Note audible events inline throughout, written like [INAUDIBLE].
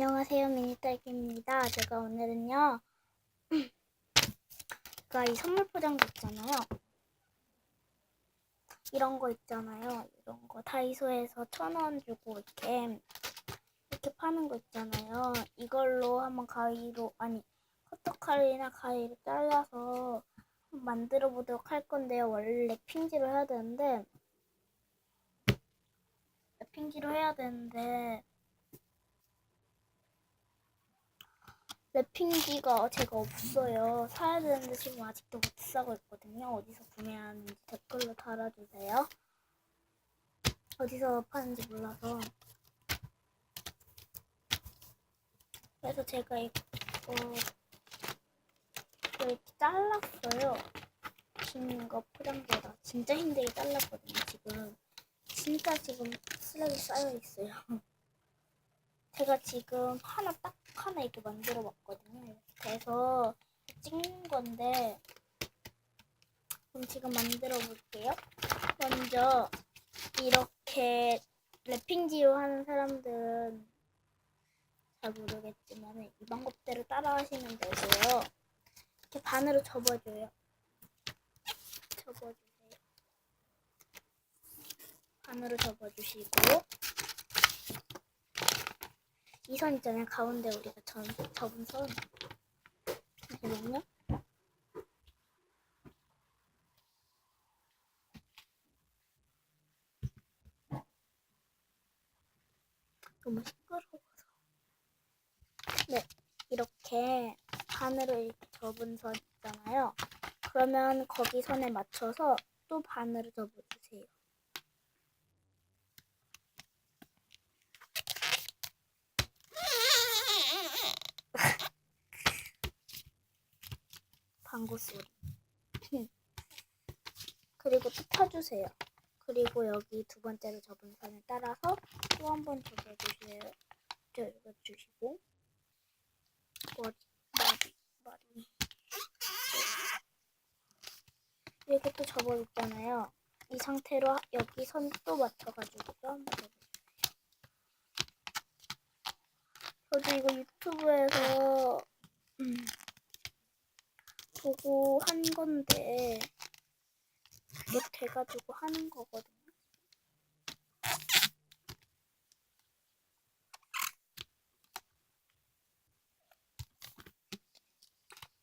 안녕하세요 미니딸기입니다. 제가 오늘은요 [CLEARS THROAT] 제가 이 선물 포장지 있잖아요. 이런 거 있잖아요. 이런 거 다이소에서 천 원 주고 이렇게 이렇게 파는 거 있잖아요. 이걸로 한번 가위로 아니 커터칼이나 가위로 잘라서 만들어 보도록 할 건데요. 원래 핑지로 해야 되는데 핑지로 해야 되는데 랩핑지가 제가 없어요. 사야 되는데 지금 아직도 못 사고 있거든요. 어디서 구매하는지 댓글로 달아주세요. 어디서 파는지 몰라서. 그래서 제가 이거 이렇게 잘랐어요. 긴 거 포장지에다 진짜 힘들게 잘랐거든요. 지금 진짜 지금 쓰레기 쌓여 있어요. 제가 지금 하나 딱 하나 이렇게 만들어 봤거든요. 돼서 찍는 건데 그럼 지금 만들어 볼게요. 먼저 이렇게 랩핑지로 하는 사람들은 잘 모르겠지만 이 방법대로 따라 하시면 되고요. 이렇게 반으로 접어줘요. 접어주세요. 반으로 접어주시고 이 선 있잖아요. 가운데 우리가 전, 접은 선. 잠시만요. 너무 시끄러워서. 네, 이렇게 반으로 이렇게 접은 선 있잖아요. 그러면 거기 선에 맞춰서 또 반으로 접어주세요. 방구 소리. 그리고 또 펴주세요. 그리고 여기 두 번째로 접은 선을 따라서 또 한 번 접어주세요. 접어주시고 머리, 머리, 머리. 이렇게 또 접어줬잖아요. 이 상태로 여기 선 또 맞춰가지고 또 한번 접어주세요. 저도 이거 유튜브에서 음, 보고 한 건데 이게 돼가지고 하는 거거든요.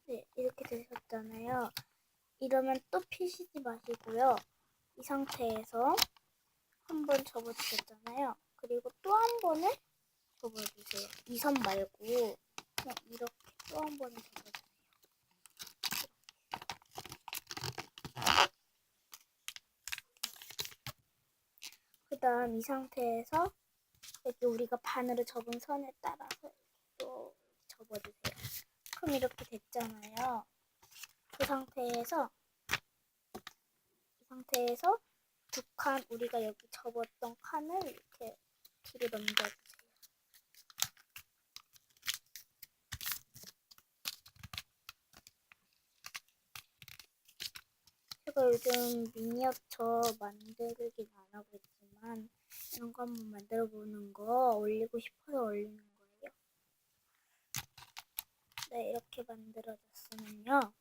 네, 이렇게 되셨잖아요. 이러면 또 피시지 마시고요. 이 상태에서 한 번 접어주셨잖아요. 그리고 또 한 번을 접어주세요. 이 선 말고 그냥 이렇게 또 한 번을 접어주세요. 그 다음 이 상태에서 여기 우리가 반으로 접은 선에 따라서 또 접어주세요. 그럼 이렇게 됐잖아요. 그 상태에서 이 상태에서 두 칸 우리가 여기 접었던 칸을 이렇게 뒤로 넘겨주세요. 제가 요즘 미니어처 만들긴 안 하고 이런 거 한번 만들어 보는 거 올리고 싶어서 올리는 거예요. 네, 이렇게 만들어졌으면요.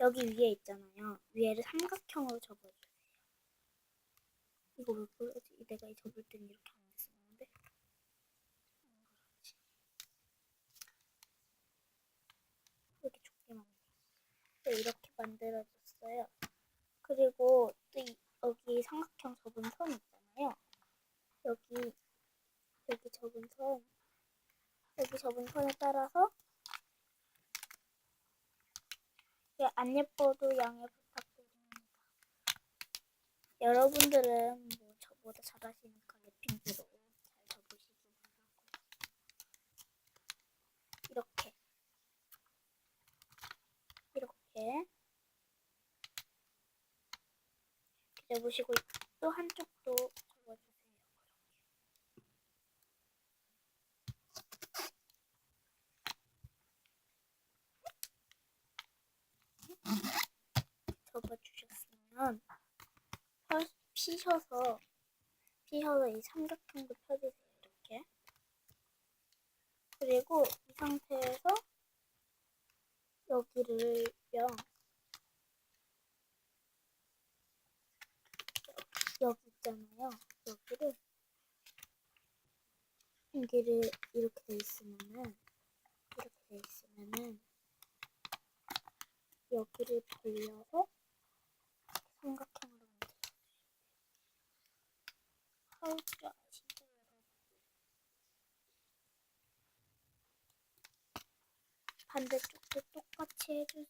여기 위에 있잖아요. 위에를 삼각형으로 접어주세요. 이거 왜 그러지? 내가 이 접을 땐 이렇게 안 했었는데. 그렇지. 이렇게 좁게 만들. 네, 이렇게 만들어졌어요. 그리고 또 이, 여기 삼각형 접은 선 있잖아요. 접은 선 여기 접은 선에 따라서 안 예뻐도 양해 부탁드립니다. 여러분들은 뭐 저보다 잘하시니까 랩핑으로 잘 접으시기 바라고. 이렇게. 이렇게. 접으시고 또 한쪽도 펴- 피셔서 피셔서 이 삼각형도 펴주세요. 이렇게 그리고 이 상태에서 여기를요. 여기 있잖아요. 여기를 여기를 이렇게 돼 있으면은 이렇게 돼 있으면은 여기를 돌려서 삼각형으로 만들어요. 할줄 아시죠? 반대쪽도 똑같이 해주세요.